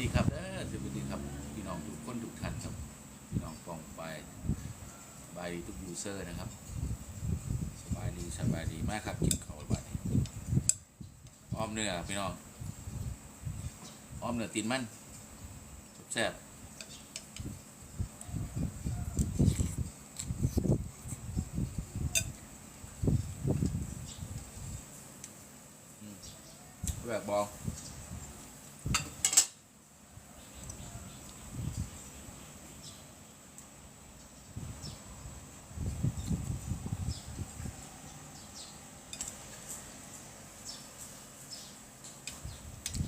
ดีครับเออสวัสดีครับพี่น้องทุกคนทุกท่านครับพี่น้องปองไปสบายทุกยูเซอร์นะครับ สบายดีสบายดีมากครับกินข้าวบาดนี้อ้อมเนื้อพี่น้องอ้อมเนื้อตีนมันแซ่บแบบบอง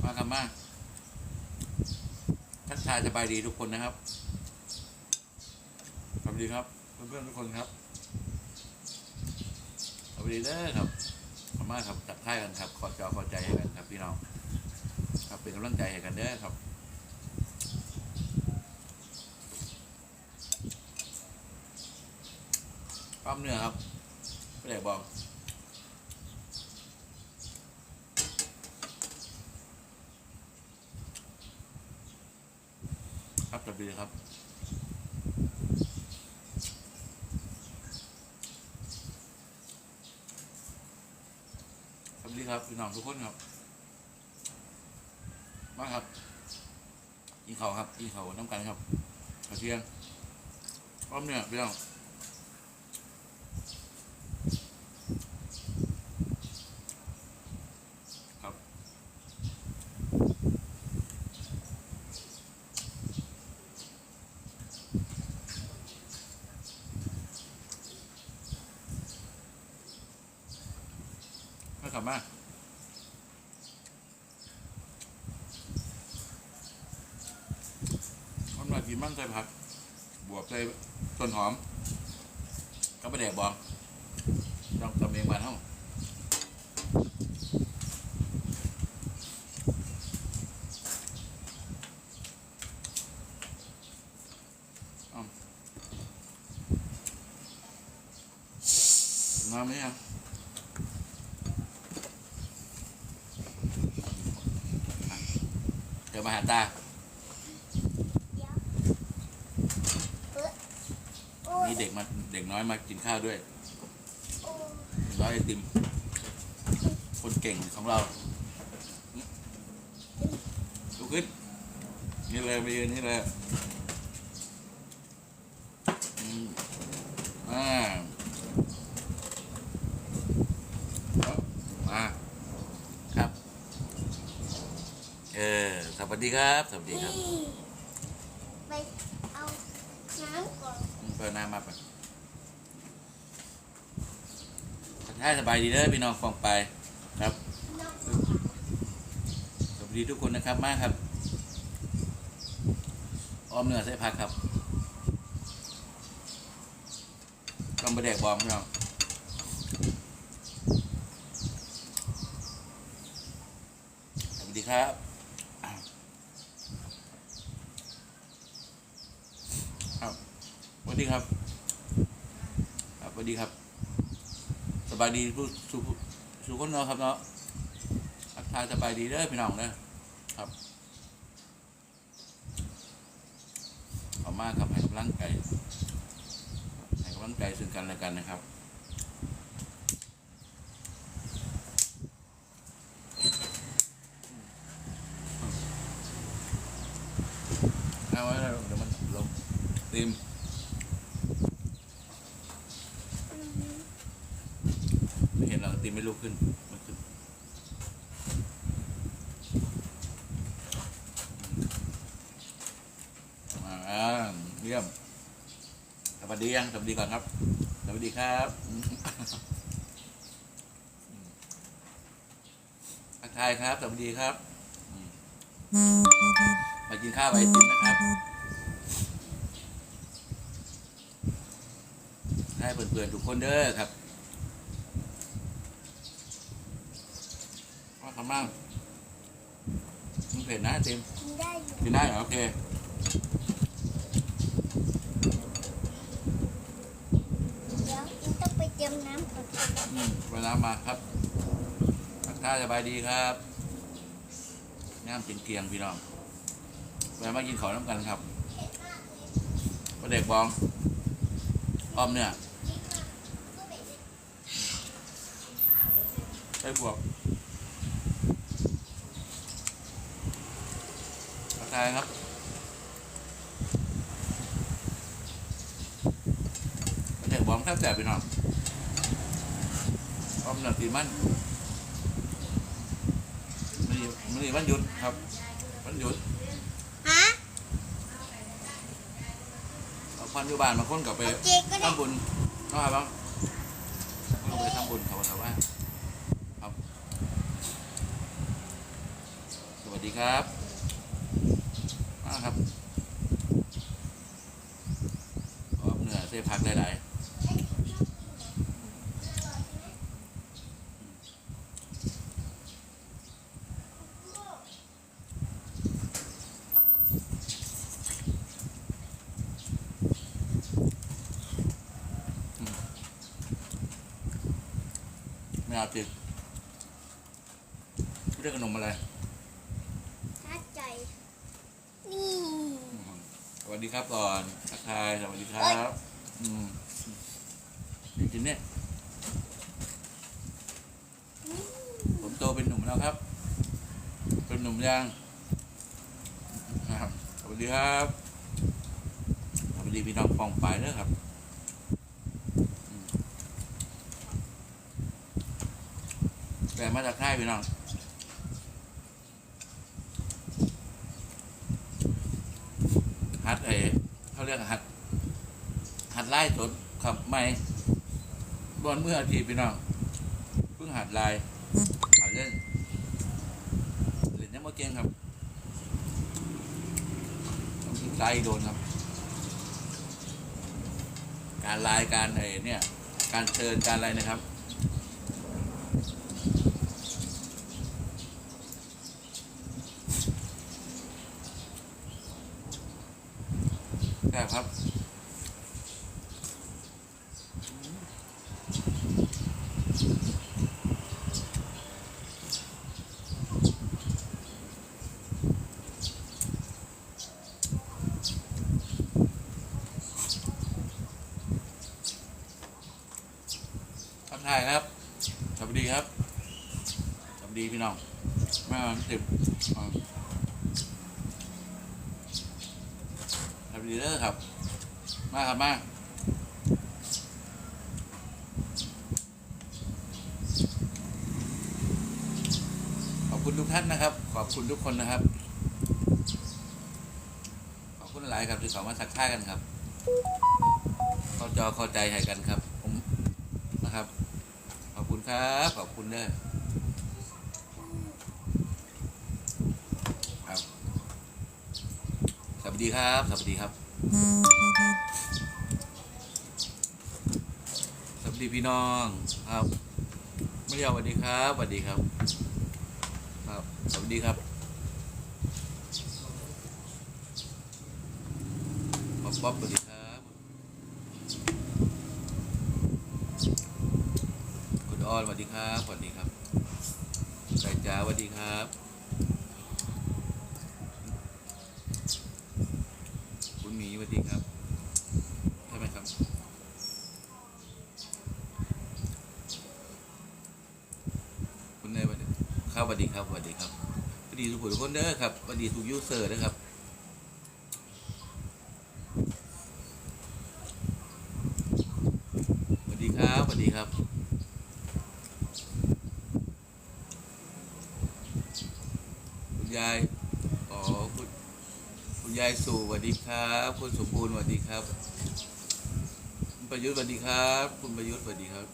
มาครับมาทักทายส บายดีทุกคนนะครับสวัสดีครับเพื่อนๆทุกคนครับสวัสดีเด้อครับขอบมากครับทักทายกันครับขอจอขอใจให้กันครับพี่น้องครับเป็นกำลังใจให้กันเด้อครับความเนื้อครับไม่ได้บอก ครับสวัสดีครับสวัสดีครับพี่น้องทุกคนครับ มาครับกินเขาครับกินเขาน้ำกันครับกระเทียมพร้อมเนี่ยพี่น้องครับมาขับมาทำหน่อยกิน มั่งใส่ผัก บวกใส่ต้นหอม ก็ไม่แดกบองต้องตำเองบ้านเฮาอ้าน้ำไหมยังเดี๋ยวมาหาตา มีเด็กมาเด็กน้อยมากินข้าวด้วยร้อยไอติม คนเก่งของเราลุกขึ้นนี่เลยไปยืนนี่เลยอ่ามาครับ เออ สวัสดีครับ สวัสดีครับ ไปเอาน้ำ ก่อนอืมเปิดหน้ามาไปถ้าสบายดีเด้อพี่น้องฟังไปครับสวัสดีทุกคนนะครับมากครับ ออมเนื้อใส่ผักครับกำบะแดกบอมพี่น้องสวัสดีครับส วัสดีครับครับสวัสดีครับ สบายดีผู้สุสุคนเนาะครับเนาะทักทายสบายดีเด้อพี่น้องนะครับขอมากครับให้กำลังใจให้กำลังใจซึ่งกันและกันนะครับเอาไว้แล้วเดี๋ยวมันลงติมไม่เห็นหรอก ติไม่ลุกขึ้นมันขึ้นอ่าเยี่ยมสวัสดียังสวัสดีก่อนครับ สวัสดีครับอืมทักทายครับ สวัสดีครับมมากินข้าวไอติมนะครับ ให้เพื่อนๆทุกคนเด้อครับ ว่าทำมั่งมึงเผ็ดนะไอติมกินได้อยู่กินได้เหรอโอเคเดี๋ยวอินต้องไปเตรียมน้ำก่อนอืมเวลามาครับทักทายสบายดีครับน้ำเกียงเกียงๆพี่น้องแวะมากินข้าวน้ำกันครับประเด็กบองอ้อมเนี่ยไปบวก กทายครับประเด็กบองแทบแสบไปหน่อยอ้อมเนี่ยตีมันมันนี่มันนี่วันหยุดครับวันหยุดฮะเอาควันอยู่บ้านมาค้นกลับไปเอาเจ๊ก็ได้ทำบุญน้องอะไรบ้างเราไปทำบุญเขาบอกว่าครับ สวัสดีครับมา ครับออกเหนือเส้พักหลายไม่เอาจิกเรียกขนมอะไร ชัดใจ นี่ สวัสดี ครับก่อนทักทายสวัสดีครับอืมจริงๆเนี่ยผมโตเป็นหนุ่มแล้วครับ เป็นหนุ่มยังครับสวัสดีครับสวัสดีพี่น้องปองปายเด้อครับอืมแต่มาจากค่ายพี่น้อง หัดเอเขาเรียกหัด หัดไล่สดครับไม่บอนเมื่ออาทิตย์พี่น้องเพิ่งหัดลายหัดเล่นเล่นยังไม่เก่งครับต้องศึกษาอีกโดนครับ การลายการอะไรเนี่ย การเชิญการอะไรนะครับ แซ่บครับ ทักทายครับ ดีครับสวัสดีพี่น้องแม่มันติดอ่าสวัสดีเด้อครับ มาครับมาขอบคุณทุกท่านนะครับ ขอบคุณทุกคนนะครับ ขอบคุณหลายครับที่เขามาทักทากันครับ เข้าจอเข้าใจให้กันครับ ครับ ขอบคุณเด้อครับ สวัสดีครับ สวัสดีครับ สวัสดีพี่น้องครับไม่ยอมสวัสดีครับสวัสดีครับ ครับ สวัสดีครับ ป๊อปป๊อปสวัสดีครับ คุณ ออนสวัสดีครับสวัสดีครับใจจ๋าสวัสดีครับคุณหมีสวัสดีครับใช่ไหมครับคุณเนยสวัสดีครับสวัสดีครับสวัสดีครับสวัสดีทุกคนทุกคนเด้อครับสวัสดีทุกยูเซอร์นะครับสวัสดีครับสวัสดีครับ คุณ ยายอ๋อคุณคุณยายสู่สวัสดีครับคุณสมบูรณ์สวัสดีครับคุณประยุทธ์สวัสดีครับ คุณประยุทธ์สวัสดีครับ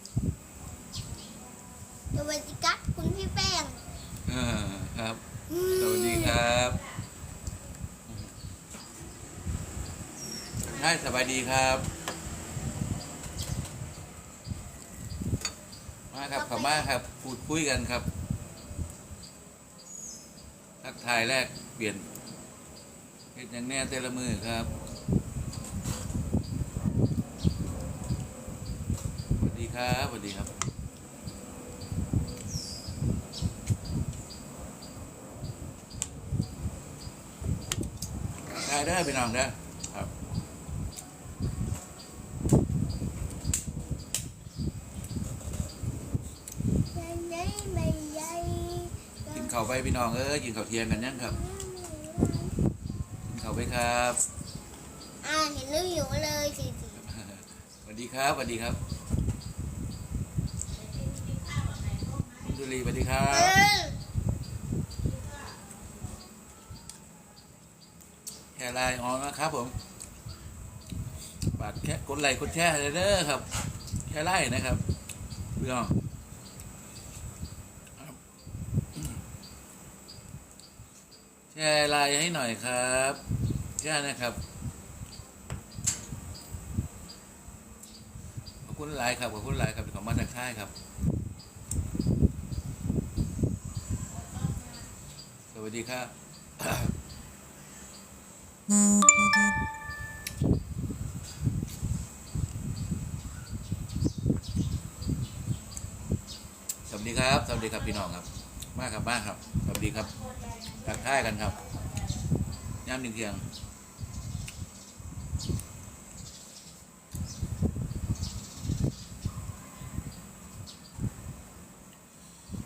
สวัสดีครับคุณพี่แป้งอ่าครับสวัสดีครับใช่สบายดีครับมาครับขอมาครับพูดคุยกันครับ ทายแรกเปลี่ยนเห็นอย่างแน่แต่ละมือครับสวัสดีครับสวัสดีครับได้ได้ไปนอนได้อครับ ใหญ่ไม่ใหญ่ กินข้าวไปพี่ น้องเอ้ยกินข้าวเที่ยงกันยังครับกินข้าวไปครับอ่าเห็นแล้วหิวเลยสิสิสวัสดีครับสวัสดีครับคุณจุลีสวัสดีครัเอบอแค่ไลน์ออนนะครับผมฝากแค่กดไลค์กดแชร์ให้เด้อครับ แค่ไลน์นะครับพี่น้องครับแชร์ไลน์ให้หน่อยครับแค่นะครับ ขอบคุณหลายครับขอบคุณหลายครับขอบมาจากค่ายครับ สวัสดีครับสวัสดีครับ สวัสดีครับพี่น้องครับ มากครับมากครับ สวัสดีครับ ทักทายกันครับย่ำหนึ่งเทียง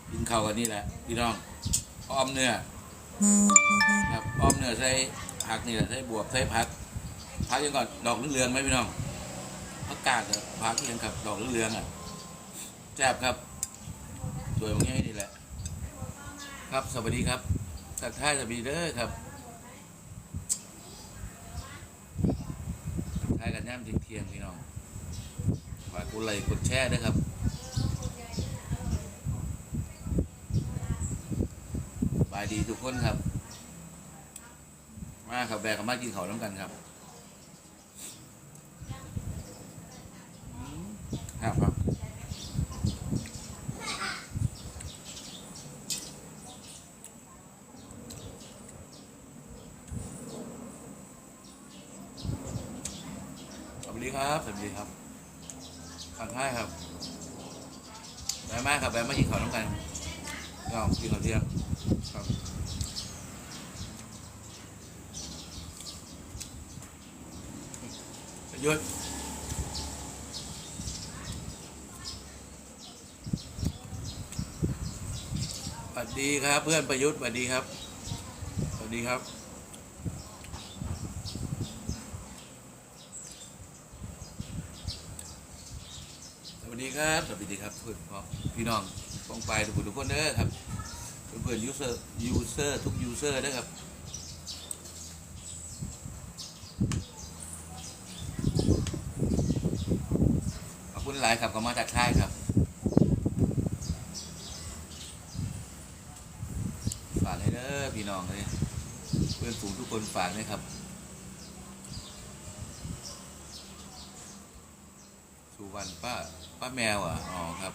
กินข้าวกันนี่แหละพี่น้องอ้อมเนื้อครับอ้อมเนื้อใส่ผักนี่แหละใส่บวบใส่ผักผักยังก่อนดอกเหลืองไหมพี่น้องผักกาดเหรอผักยังครับดอกเหลืองอะแซ่บครับสวยมากนี่แหละ ครับสวัสดีครับ ทักทายสวัสดีเด้อครับทักทายกันย่ำเที่ยงๆพี่น้องฝากกดไลค์กดแชร์ด้วยครับบายดีทุกคนครับ มาครับแบกกับมากินเขาวน้ำกันครับครับครับสวัสดีครับสวัสดีครับขังให้ครับ แบกมาครับแบกมากินเขาวน้ำกันก็กินข้าวเที่ยงครับหยุดสวัสดีครับ เพื่อนประยุทธ์สวัสดีครับสวัสดีครับ สวัสดี ครับ สวัสดีครับเพื่อนพ่อพี่น้องป้องไปทุกคนทุกคนเด้อครับ เพื่อนยูเซอร์ยูเซอร์ทุกยูเซอร์นะครับขอบคุณหลายครับก็มาจากค่ายครับฝากให้เด้อพี่น้องเลยเพื่อนฝูงทุกคนฝากนะครับสุวรรณป้า ป้าแมวอะ อ๋อครับ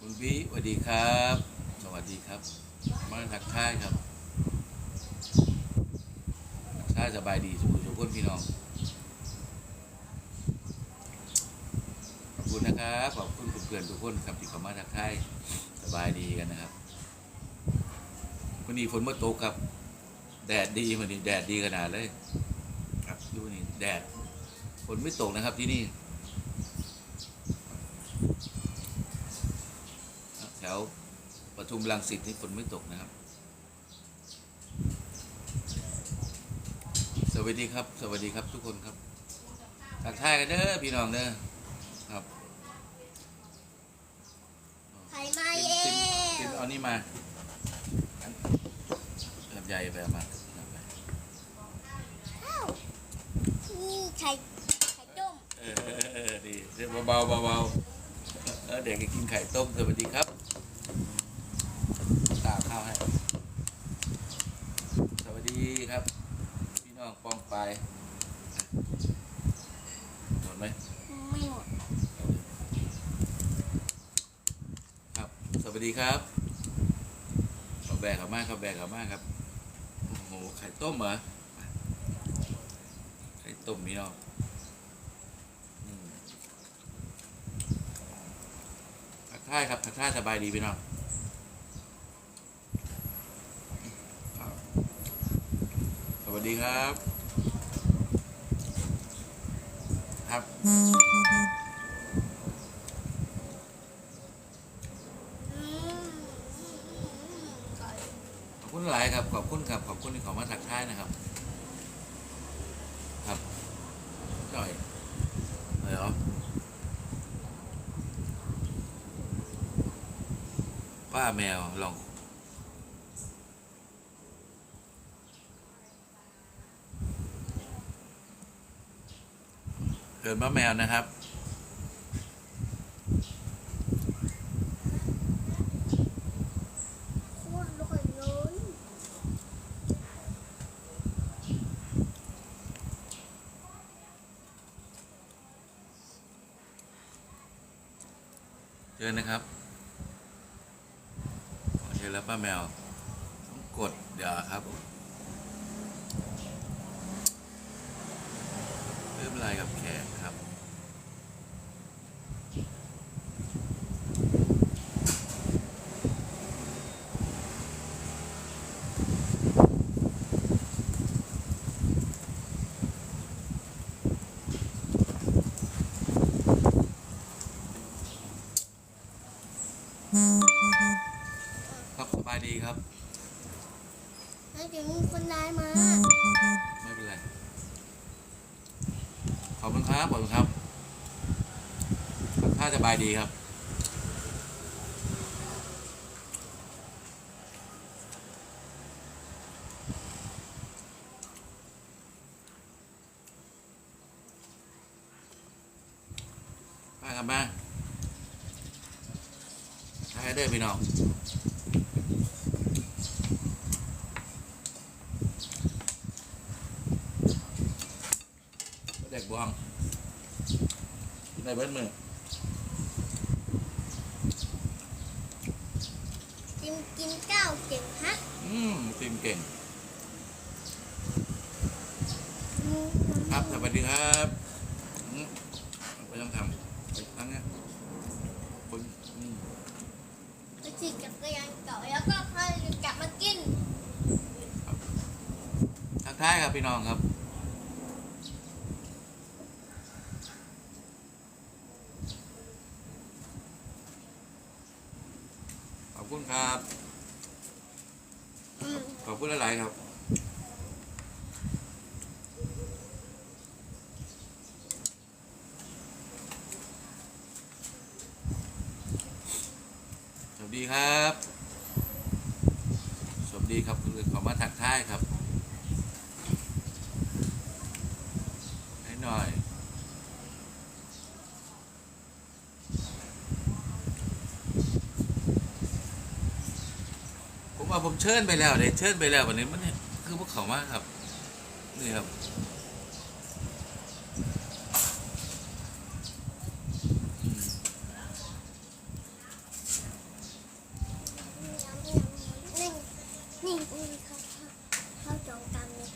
คุณพี่สวัสดีครับ สวัสดีครับ มาทักทายครับทักทายสบายดีสุขทุกคนพี่น้อง ขอบคุณนะครับ ขอบคุณเพื่อนๆทุกคนครับที่เข้ามาทักทายสบายดีกันนะครับวันนี้ฝนมาตกครับ แดดดีวันนี้แดดดีขนาดเลย แดดฝนไม่ตกนะครับที่นี่ แถวปทุมรังสิตนี่ฝนไม่ตกนะครับ สวัสดีครับ สวัสดีครับทุกคนครับทักทายกันเด้อพี่น้องเด้อครับใครมาเอติมงติมเอานี่มาอันลำไยไปเอามาเอาไป อ้าว นี่ไข่ไข่ต้มเออเออเออดีเดี๋ยวเบาๆเบาๆเออเด็กกินไข่ต้มสวัสดีครับ ตากข้าวให้ สวัสดีครับ พี่น้องปองไปายหมดไหมไม่หมดครับ สวัสดีครับขอแบกเขามากครับแบกเขามากครับโอ้โหไข่ต้มเหรอไข่ ต้มพี่นองทักทายครับทักทายสบายดีพี่น้องสวัสดีครับ ครับ แมวลองเกินป้าแมวนะครับโคตรอร่อยเชิญนะครับ ป้าแมวต้องกดเดี๋ยวครับเริ่มไลน์กับแขกครับ ครับสบายดีครับ แล้วถึงคนร้ายมา ไม่เป็นไร ขอบคุณครับขอบคุณครับถ้าสบายดีครับ มาครับมาใช้ได้อพี่น้อง เด็กบวงกินได้ เบิ้ลมือกินกินข้าวเก่งฮักอืมทีมเก่งอืมครับสวัสดีครับอืมไปต้องทำไปทั้งเนี้ยคนอืมไปขี่จักรยานต่อแล้วก็ค่อยกลับมากินทักทายครับพี่น้องครับ ขอบคุณครับ อืม ขอบคุณหลายๆครับ สวัสดีครับ สวัสดีครับคือขอมาทักทายครับ ให้หน่อย ผมเชิญไปแล้วเลยเชิญไปแล้ววันนี้มันเนี่ยคือพวกเขามากครับ นี่ครับ นี่นี่นี่เขาเขาจองตังค์เลย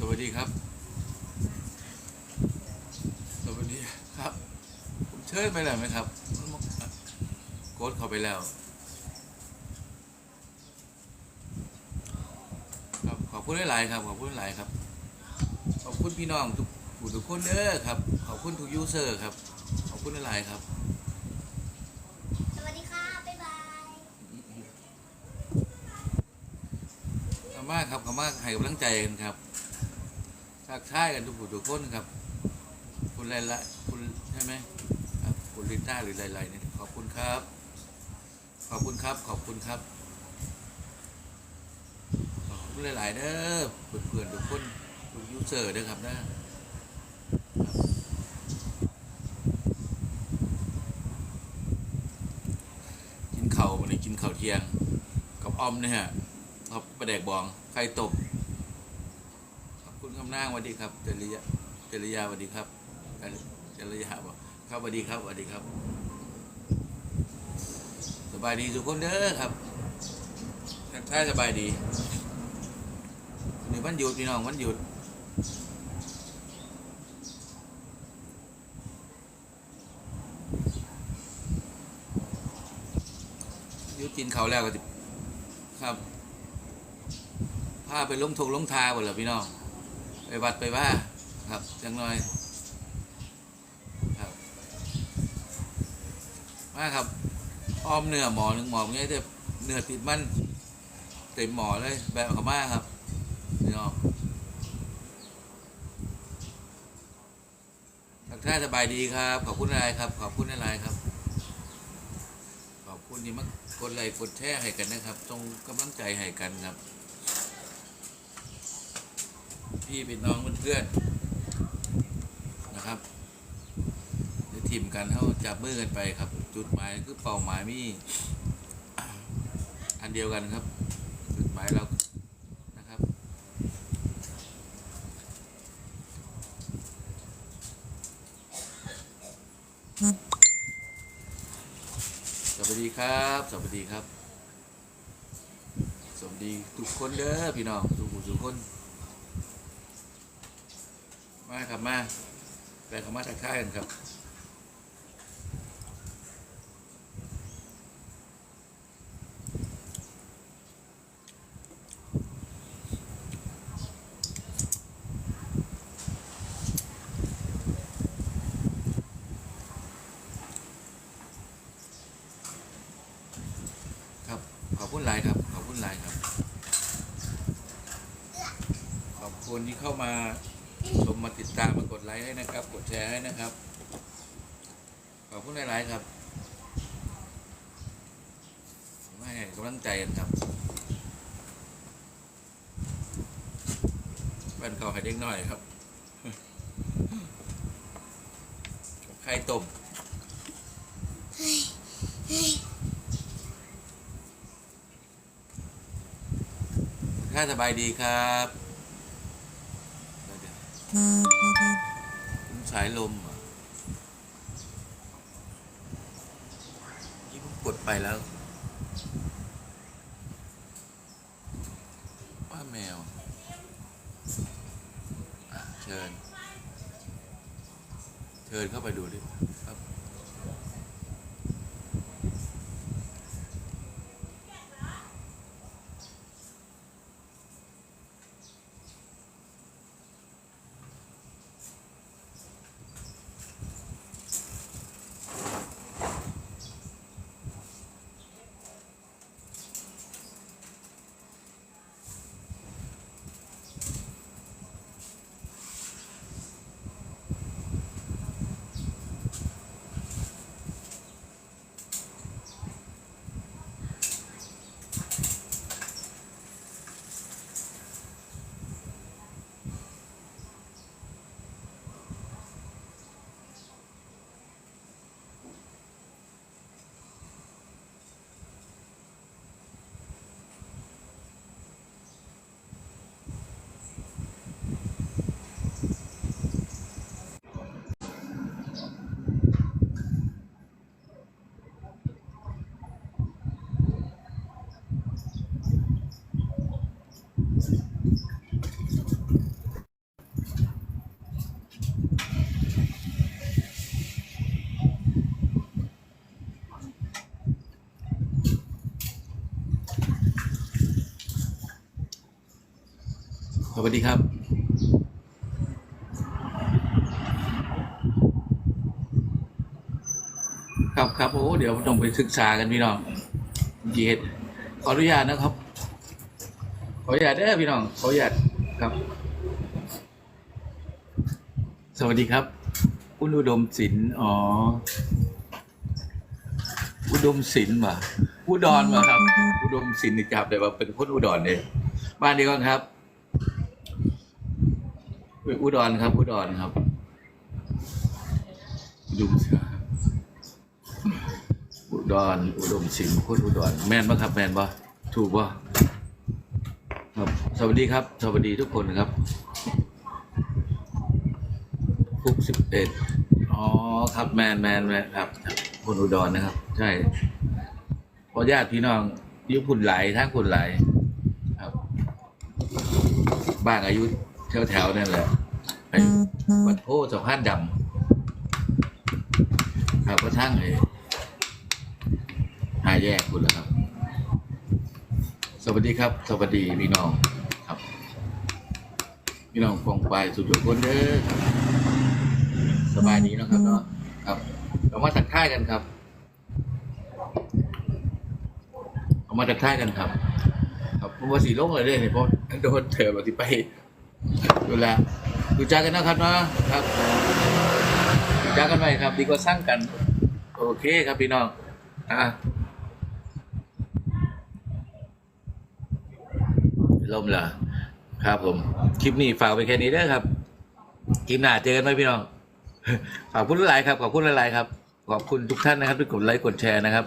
สวัส ดีครับ สวัสดีครับ ผมเชิญไปแล้วไหมครับโค้ดเข้าไปแล้ว ครับขอบคุณหลายๆครับ ขอบคุณหลายครับ ขอบคุณพี่น้องทุกผู้ทุกคนเด้อครับ ขอบคุณทุกยูเซอร์ครับ ขอบคุณหลายๆครับ สวัสดีค่ะบ๊ายบายขอบมากครับขอบมากให้กำลังใจกันครับ ทักทายกันทุกผู้ทุกคนครับ คุณไรละคุณใช่ไหมครับคุณลินต้าหรือไรๆเนี่ยขอบคุณครับ ขอบคุณครับ ขอบคุณครับขอบคุณหลายๆเด้อเพื่อนๆทุกคนทุกยูเซอร์นะครับนะกินเข่าวันนี้กินเข่าเที่ยง กับออมเนี่ยครับประแดกบองไข่ตบำนางสวัสดีครับจริยาจริยาสวัสดีครับจริยาบอกครับสวัสดีครับสวัสดีครับ สบายดีทุกคนเด้อครับทักทายสบายดีนี่วันหยุดพี่น้องวันหยุดยุดกินเขาแล้วก็ครับพาไปลงทงลงทาหมดเหรอพี่น้อง ไปวัดไปว่าครับจังหน่อยครับมาครับอ้อมเนื้อหมอหนึ่งหมอง่ายแต่เนื้อติดมันเต็มหมอเลยแบบขามาครับพี่น้องทักทายสบายดีครับ ขอบคุณอะไรครับ ขอบคุณอะไรครับ ขอบคุณที่มากดไลค์กดแชร์ให้กันนะครับส่งกำลังใจให้กันครับ พี่เป็นน้องเพื่อนๆนะครับในทีมกันเขาจับมือกันไปครับ จุดหมายคือเป้าหมายมี อันเดียวกันครับ จุดหมายเรานะครับสวัสดีครับ สวัสดีครับสวัสดีทุกคนเด้อพี่น้องทุกผู้ทุกคน มาครับมาแปลคำมาทักทายกันครับ ขอบคุณหลายครับ ขอบคุณหลายครับ ขอบคุณที่เข้ามาชมมาติดตามมากดไลค์ให้นะครับ กดแชร์ให้นะครับ ขอบคุณหลาย ๆ ครับม่ให้กำลังใจกันครับบ้านเขาให้เด็กหน่อยครับไข่ต้มถ้าสบายดีครับ สายลมนี่ผมกดไปแล้ว สวัสดีครับครับครับโอ้เดี๋ยวต้องไปศึกษากันพี่น้องเย็ดขออนุญาตนะครับ ขออนุญาตเด้อพี่น้อง ขออนุญาตครับ สวัสดีครับ คุณอุดมศิลป์อ๋อ อุดมศิลป์ว่ะอุดรว่ะครับ อุดมศิลป์นี่จับได้ว่าเป็นคนอุดรเนี่ยบ้านเดียวกันครับ อุดรครับ อุดรครับอุดมดรอุดมสิงห์คนอุดรแม่นปะครับแม่นปะถูกปะครับสวัสดีครับ สวัสดีทุกคนครับฟุกสิบเอ็ดอ๋อครับแมนแมนแมนครับคนอุดรนะครับ ใช่เพอญาติพี่น้องอยุพุ่นไหลทั้งพุ่นไหลครับ บ้านอายุแถวๆนั่นแหละ วัดโพสะพานดำครับก็ทั้งไอ้ห้าแยกคุณแล้วครับ สวัสดีครับ สวัสดีพี่น้องครับ พี่น้องฟองไปสุดทุกคนเด้อครับ สบายดีนะครับเนาะครับเรามาทักทายกันครับเอามาทักทายกันครับ ครับผมว่าสีโล่งเลยเด้เนี่ยเพราะโดนเถอะบาทีไปดูแล ดูจากันนะครับเนาะครับดูจากันไปครับ ดีกว่าสร้างกัน โอเคครับพี่น้องอะล่มเหรอครับผม คลิปนี้ฝากไปแค่นี้เด้อครับ คลิปหน้าเจอกันไหมพี่น้อง ขอบคุณหลายครับ ขอบคุณหลายครับ ขอบคุณทุกท่านนะครับที่กดไลค์กดแชร์นะครับ